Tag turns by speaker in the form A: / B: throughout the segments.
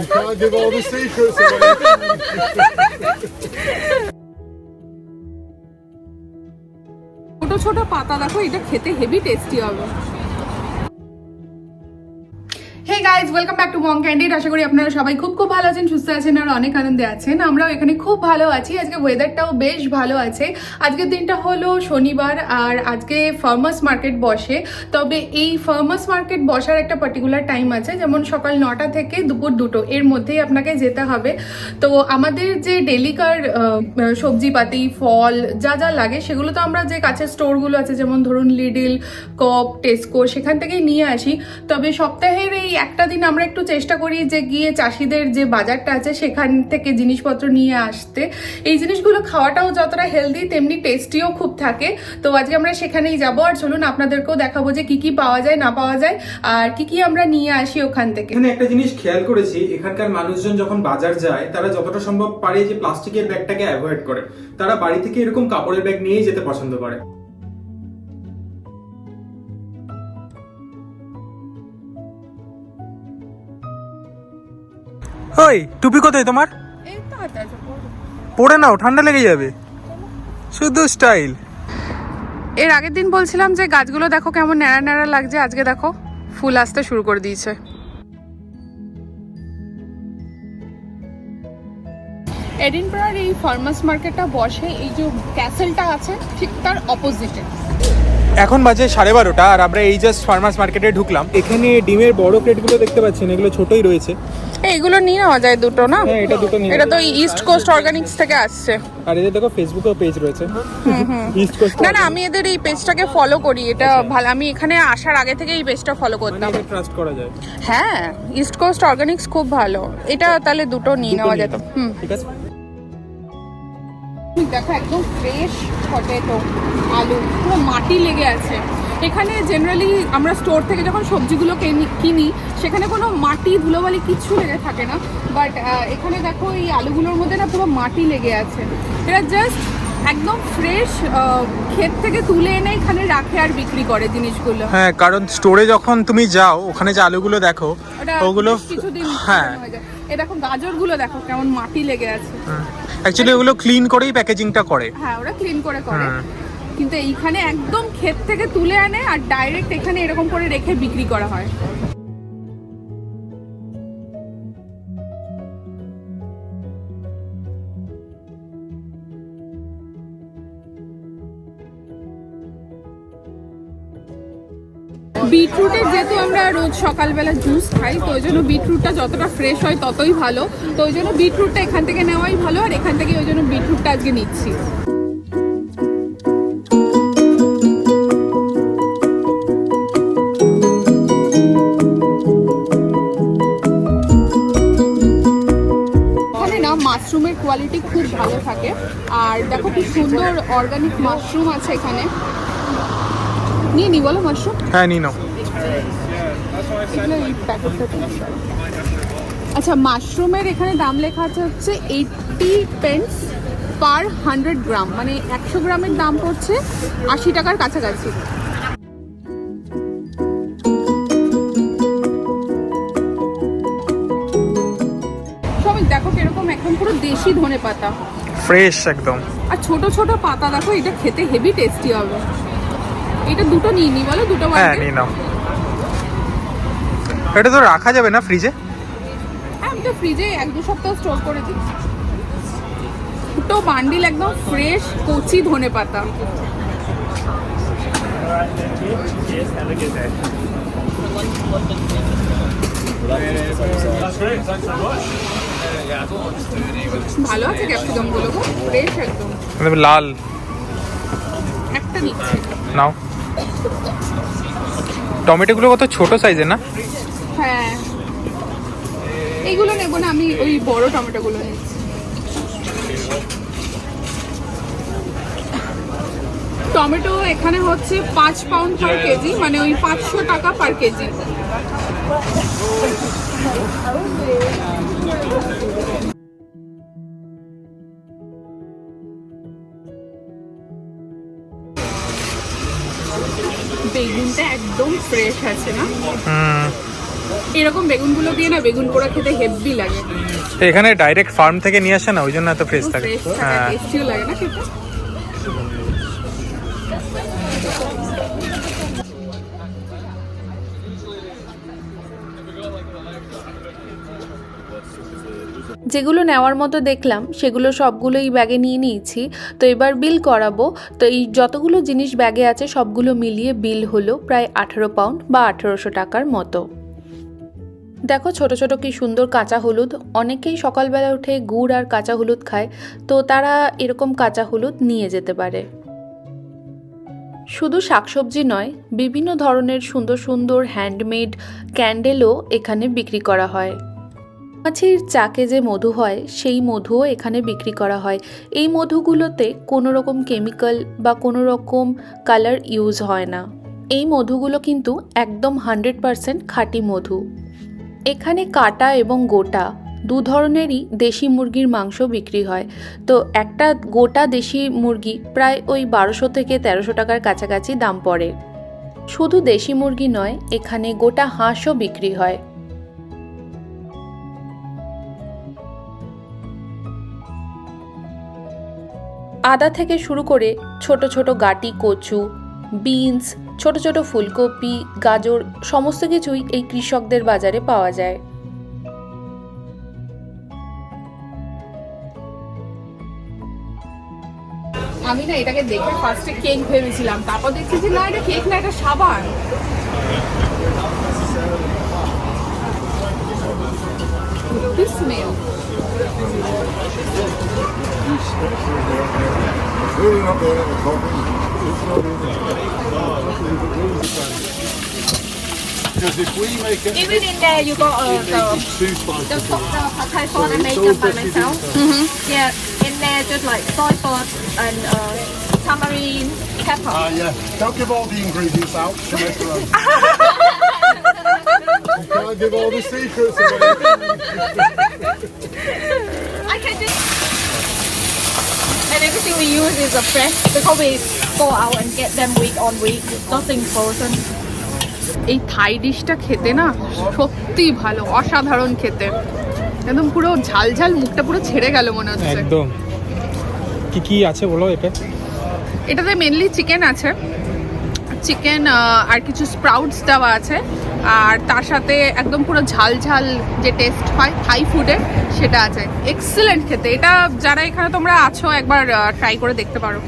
A: Can't give the secrets away.
B: ছোট ছোট পাতা দেখো এটা খেতে হেভি টেস্টি হবে guys welcome back to Mong candid আশা করি আপনারা সবাই খুব খুব ভালো আছেন, সুস্থ আছেন আর অনেক আনন্দে আছেন। আমরাও এখানে খুব ভালো আছি। আজকে ওয়েদারটাও বেশ ভালো আছে। আজকের দিনটা হলো শনিবার আর আজকে ফার্মার্স মার্কেট বসে। তবে এই ফার্মার্স মার্কেট বসার একটা পার্টিকুলার টাইম আছে, যেমন সকাল নটা থেকে দুপুর দুটো। এর মধ্যেই আপনাকে যেতে হবে। তো আমাদের যে ডেলিকার সবজিপাতি, ফল, যা যা লাগে, সেগুলো তো আমরা যে কাছের স্টোরগুলো আছে, যেমন ধরুন লিডিল কপ টেস্কো সেখান থেকেই নিয়ে আসি। তবে সপ্তাহের এই একটা দিন আমরা একটু চেষ্টা করি যে গিয়ে চাষিদের যে বাজারটা আছে সেখান থেকে জিনিসপত্র নিয়ে আসতে। এই জিনিসগুলো খাওয়াটাও যতটা হেলদি তেমনি টেস্টিও খুব থাকে। তো আজকে আমরা সেখানেই যাব। আর চলুন আপনাদেরকেও দেখাবো যে কি কি পাওয়া যায়, না পাওয়া যায়, আর কি কি আমরা নিয়ে আসি ওখান থেকে।
C: এখানে একটা জিনিস খেয়াল করেছি, এখানকার মানুষজন যখন বাজার যায়, তারা যতটা সম্ভব পারে যে প্লাস্টিকের ব্যাগটাকে অ্যাভয়েড করে। তারা বাড়ি থেকে এরকম কাপড়ের ব্যাগ নিয়েই যেতে পছন্দ করে।
D: ওই টুপি কোথায় তোমার?
B: পরো।
D: পরে নাও ঠান্ডা লেগে যাবে। শুধু স্টাইল
B: এর আগের দিন বলছিলাম যে গাছগুলো দেখো কেমন ন্যাড়া ন্যাড়া লাগছে আজকে দেখো ফুল আসতে শুরু করে দিয়েছে। এডিনবরার এই ফার্মার্স মার্কেটটা বসে এই যে ক্যাসেলটা আছে ঠিক তার অপোজিটে
D: এখন বাজে সাড়ে বারোটা আর আমরা এই জাস্ট ফার্মার্স মার্কেটে ঢুকলাম। এখানে ডিমের বড় প্লেটগুলো দেখতে পাচ্ছেন এগুলো ছোটই রয়েছে।
B: এইগুলো নিয়ে নেওয়া যায় দুটো না?
D: হ্যাঁ, এটা দুটো
B: এটা তো ইস্ট কোস্ট অর্গানিক্স থেকে আসছে।
D: আর এদের দেখো ফেসবুকেও পেজ রয়েছে। ইস্ট কোস্ট
B: না না আমি এদের এই পেজটাকে ফলো করি। এটা ভালো আমি এখানে আসার আগে থেকে এই পেজটা ফলো করতাম।
D: ট্রাস্ট করা যায়।
B: হ্যাঁ ইস্ট কোস্ট অর্গানিক্স খুব ভালো। এটা তাহলে দুটো নিয়ে নেওয়া যেত। হুম।
D: ঠিক আছে।
B: দেখো একদম ফ্রেশ পটেটো আলু পুরো মাটি লেগে আছে। এখানে জেনারেলি আমরা স্টোর থেকে যখন সবজিগুলো কিনি- সেখানে কোনো মাটি ধুলোবালি কিচ্ছু লেগে থাকে না। বাট এখানে দেখো এই আলুগুলোর মধ্যে না পুরো মাটি লেগে আছে। এরা জাস্ট একদম ফ্রেশ ক্ষেত থেকে তুলে এনে এখানে রাখে আর বিক্রি করে জিনিসগুলো।
D: হ্যাঁ কারণ স্টোরে যখন তুমি যাও ওখানে যে আলুগুলো দেখো ওগুলো
B: কিছুদিন
D: হ্যাঁ।
B: হয়ে এ দেখো গাজরগুলো দেখো কেমন মাটি লেগে আছে।
D: অ্যাকচুয়ালি ওগুলো ক্লিন করেই প্যাকেজিংটা করে।
B: হ্যাঁ ওরা ক্লিন করে করে।
D: হুম।
B: কিন্তু এইখানে একদম ক্ষেত থেকে তুলে আনে আর ডাইরেক্ট এখানে এরকম করে রেখে বিক্রি করা হয়। বিটরুটের যেহেতু আমরা রোজ সকালবেলা জুস খাই, তো ওই জন্য বিটরুটটা যতটা ফ্রেশ হয় ততই ভালো। তো ওই জন্য বিটরুটটা এখান থেকে নেওয়াই ভালো আর এখান থেকে ওই জন্য বিটরুটটা আজকে নিচ্ছি। মাশরুমের কোয়ালিটি খুব ভালো থাকে। আর দেখো কি সুন্দর অর্গানিক মাশরুম আছে এখানে। নিয়ে নি বলো মাশরুম
D: হ্যাঁ নিয়ে নাও।
B: আচ্ছা মাশরুমের এখানে দাম লেখা আছে হচ্ছে eighty pence per hundred gram মানে একশো গ্রামের দাম পড়ছে আশি টাকার কাছাকাছি। দেখো কীরকম একদম পুরো দেশি ধনে পাতা।
D: ফ্রেশ একদম।
B: আর ছোট ছোট পাতা দেখো এটা খেতে হেভি টেস্টি হবে। এটা দুটো নিয়ে নি বলো দুটো
D: হ্যাঁ নিয়ে নাও। এটা তো রাখা যাবে না ফ্রিজে
B: হ্যাঁ, আমি তো ফ্রিজে এক দু সপ্তাহ স্টোর করে দিই দুটো বান্ডিল একদম ফ্রেশ কচি ধনে পাতা। ভালো আছে ক্যাপসিকামগুলো ফ্রেশ একদম।
D: একদম লাল।
B: একটা নিচ্ছি।
D: নাও। টমেটোগুলো কত ছোট সাইজের না?
B: হ্যাঁ। এইগুলো নেব না আমি ওই বড় টমেটো গুলো নিচ্ছি। টমেটো এখানে হচ্ছে পাঁচ পাউন্ড পার কেজি মানে ওই পাঁচশো টাকা পার কেজি। বেগুনটা একদম ফ্রেশ আছে না? এরকম বেগুনগুলো দিয়ে না বেগুন পোড়া খেতে হেভি লাগে।
D: এখানে ডাইরেক্ট ফার্ম থেকে নিয়ে আসে না ওই জন্য এত ফ্রেশ থাকে। হ্যাঁ।
B: টেস্টিও লাগে না খেতে।
E: যেগুলো নেওয়ার মতো দেখলাম, সেগুলো সবগুলোই ব্যাগে নিয়ে নিয়েছি। তো এবার বিল করাবো। তো এই যতগুলো জিনিস ব্যাগে আছে, সবগুলো মিলিয়ে বিল হলো প্রায় আঠেরো পাউন্ড বা আঠেরোশো টাকার মতো। দেখো ছোট ছোট কি সুন্দর কাঁচা হলুদ। অনেকেই সকালবেলা উঠে গুড় আর কাঁচা হলুদ খায়। তো তারা এরকম কাঁচা হলুদ নিয়ে যেতে পারে। শুধু শাকসবজি নয়, বিভিন্ন ধরনের সুন্দর সুন্দর হ্যান্ডমেড ক্যান্ডেলও এখানে বিক্রি করা হয়। মাছির চাকে যে মধু হয়, সেই মধুও এখানে বিক্রি করা হয়। এই মধুগুলোতে কোনো রকম কেমিক্যাল বা কোনো রকম কালার ইউজ হয় না। এই মধুগুলো কিন্তু একদম হান্ড্রেড পারসেন্ট খাঁটি মধু। এখানে কাটা এবং গোটা দু ধরনেরই দেশি মুরগির মাংস বিক্রি হয়। তো একটা গোটা দেশি মুরগি প্রায় ওই বারোশো থেকে তেরোশো টাকার কাছাকাছি দাম পড়ে। শুধু দেশি মুরগি নয়, এখানে গোটা হাঁসও বিক্রি হয়। আদা থেকে শুরু করে ছোট ছোট গাটি, কচু, বিনস, ছোট ছোট ফুলকপি, গাজর, সমস্ত কিছুই এই কৃষকদের বাজারে পাওয়া যায়।
B: আমি না এটাকে দেখে ফার্স্টে কেক ভেবেছিলাম, তারপর দেখছি যে না, এটা কেক না, এটা সাবান। Smell
A: Really not there, the coffee. It's not in. Because if we make it,
F: Even in there, you got uh, the
A: makes it too
F: the the pad thai sauce I make
A: all
F: up by myself. Yeah, in there just like soy sauce and uh, tamarind, pepper.
A: Ah, yeah. Don't give all the ingredients out. to around. you can't give all the secrets away.
F: I can just. And everything we use is a fresh because we go out and get them week on week. Nothing frozen.
B: এই থাই ডিশটা খেতে না সত্যি ভালো অসাধারণ খেতে। একদম পুরো ঝাল ঝাল মুখটা পুরো ছেড়ে গেল মনে হচ্ছে।
D: একদম। কি কি আছে বলো এটা
B: এটাতে মেনলি চিকেন আছে। চিকেন আর কিছু স্প্রাউটস দেওয়া আছে। আর তার সাথে একদম পুরো ঝাল ঝাল যে টেস্ট হয় থাই ফুডে সেটা আছে। এক্সেলেন্ট খেতে। এটা যারা এখানে তোমরা আছো, একবার ট্রাই করে দেখতে পারো।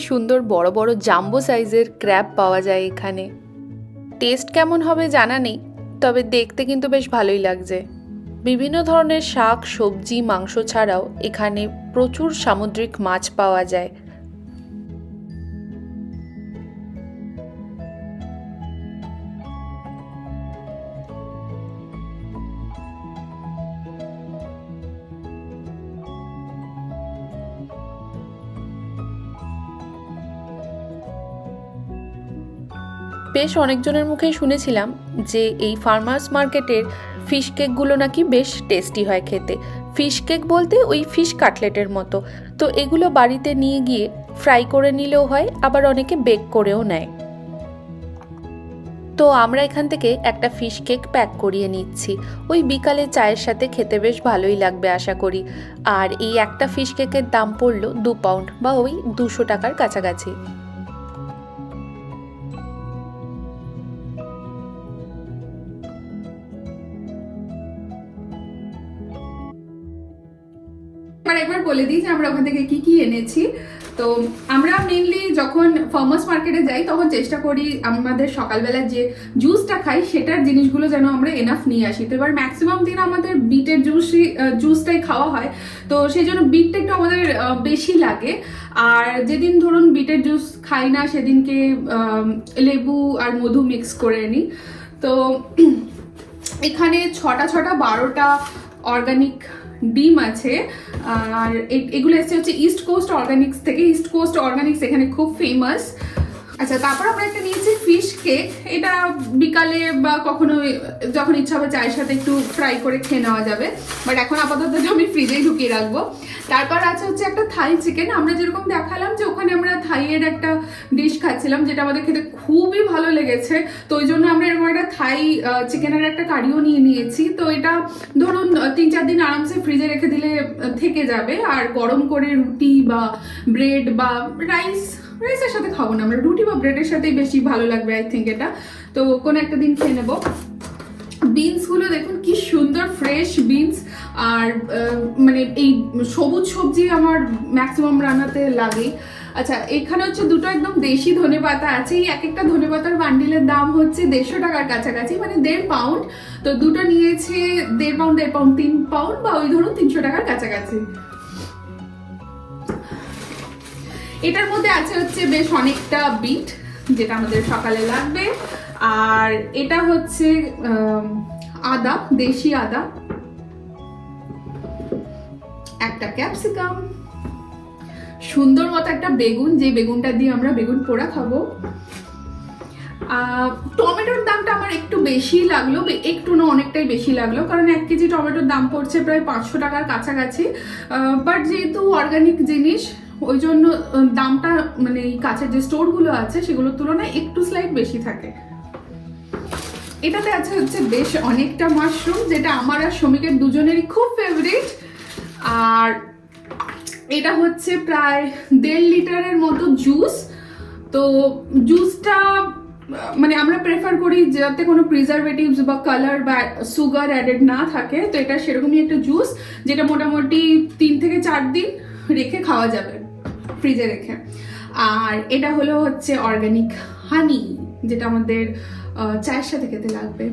E: সুন্দর বড় বড় জাম্বো সাইজের ক্র্যাব পাওয়া যায় এখানে। টেস্ট কেমন হবে জানা নেই, তবে দেখতে কিন্তু বেশ ভালোই লাগছে। বিভিন্ন ধরনের শাক, সবজি, মাংস ছাড়াও এখানে প্রচুর সামুদ্রিক মাছ পাওয়া যায়। বেশ অনেকজনের মুখে শুনেছিলাম যে এই ফার্মার্স মার্কেটের ফিশ কেকগুলো নাকি বেশ টেস্টি হয় খেতে। ফিশ কেক বলতে ওই ফিশ কাটলেটের মতো। তো এগুলো বাড়িতে নিয়ে গিয়ে ফ্রাই করে নিলেও হয়, আবার অনেকে বেক করেও নেয়। তো আমরা এখান থেকে একটা ফিশ কেক প্যাক করিয়ে নিচ্ছি। ওই বিকালে চায়ের সাথে খেতে বেশ ভালোই লাগবে আশা করি। আর এই একটা ফিশ কেকের দাম পড়ল দু পাউন্ড বা ওই দুশো টাকার কাছাকাছি।
B: বলে দিই যে আমরা ওখান থেকে কি কি এনেছি। তো আমরা মেনলি যখন ফার্মার্স মার্কেটে যাই, তখন চেষ্টা করি আমাদের সকালবেলা যে জুসটা খাই, সেটার জিনিসগুলো যেন আমরা এনাফ নিয়ে আসি। তো এবার ম্যাক্সিমাম দিন আমাদের বিটের জুসই জুসটাই খাওয়া হয়। তো সেই জন্য বিটটা একটু আমাদের বেশি লাগে। আর যেদিন ধরুন বিটের জুস খাই না, সেদিনকে লেবু আর মধু মিক্স করে নিই তো এখানে ছটা ছটা, বারোটা অর্গানিক ডিম আছে, আর এগুলো এসছে হচ্ছে ইস্ট কোস্ট অর্গানিক্স থেকে। ইস্ট কোস্ট অর্গানিক্স এখানে খুব ফেমাস আচ্ছা তারপর আমরা একটা নিয়েছি ফিশ কেক এটা বিকালে বা কখনো যখন ইচ্ছা হবে চায়ের সাথে একটু ফ্রাই করে খেয়ে নেওয়া যাবে। বাট এখন আপাতত আমি ফ্রিজেই ঢুকিয়ে রাখব। তারপর আছে হচ্ছে একটা থাই চিকেন আমরা যেরকম দেখালাম যে ওখানে আমরা থাইয়ের একটা ডিশ খাচ্ছিলাম, যেটা আমাদের খেতে খুবই ভালো লেগেছে। তো ওই জন্য আমরা এরকম একটা থাই চিকেনের একটা কারিও নিয়ে নিয়েছি। তো এটা ধরুন তিন চার দিন আরামসে ফ্রিজে রেখে দিলে থেকে যাবে। আর গরম করে রুটি বা ব্রেড বা রাইস রাইসের সাথে খাব না, আমরা রুটি বা ব্রেডের সাথেই বেশি ভালো লাগবে আই থিঙ্ক এটা। তো কোনো একটা দিন খেয়ে নেব। বিনসগুলো দেখুন, কি সুন্দর ফ্রেশ বিনস আর মানে এই সবুজ সবজি আমার ম্যাক্সিমাম রান্নাতে লাগে। আচ্ছা এখানে হচ্ছে দুটো একদম দেশি ধনেপাতা আছে। এই এক একটা ধনেপাতার বান্ডিলের দাম হচ্ছে দেড়শো টাকার কাছাকাছি মানে দেড় পাউন্ড তো দুটো নিয়েছে দেড় পাউন্ড দেড় পাউন্ড তিন পাউন্ড বা ওই ধরুন তিনশো টাকার কাছাকাছি। এটার মধ্যে আছে হচ্ছে বেশ অনেকটা বিট যেটা আমাদের সকালে লাগবে। আর এটা হচ্ছে আদা, দেশি আদা। একটা ক্যাপসিকাম সুন্দর মতো একটা বেগুন, যে বেগুনটা দিয়ে আমরা বেগুন পোড়া খাব। টমেটোর দামটা আমার একটু বেশি লাগল একটু না অনেকটাই বেশি লাগল, কারণ এক কেজি টমেটোর দাম পড়ছে প্রায় পাঁচশো টাকার কাছাকাছি। বাট যেহেতু অর্গানিক জিনিস ওই জন্য দামটা মানে এই কাছের যে স্টোরগুলো আছে সেগুলোর তুলনায় একটু স্লাইড বেশি থাকে। এটাতে আছে হচ্ছে বেশ অনেকটা মাশরুম যেটা আমার আর শ্রমিকের দুজনেরই খুব ফেভারিট আর এটা হচ্ছে প্রায় দেড় লিটারের মতো জুস তো জুসটা মানে আমরা প্রেফার করি যাতে কোনো প্রিজারভেটিভস বা কালার বা সুগার অ্যাডেড না থাকে। তো এটা সেরকমই একটা জুস যেটা মোটামুটি তিন থেকে চার দিন রেখে খাওয়া যাবে। ফ্রিজে রেখে। আর এটা হলো হচ্ছে অর্গ্যানিক হানি যেটা আমাদের চায়ের সাথে খেতে লাগবে।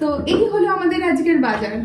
B: তো এই হলো আমাদের আজকের বাজার।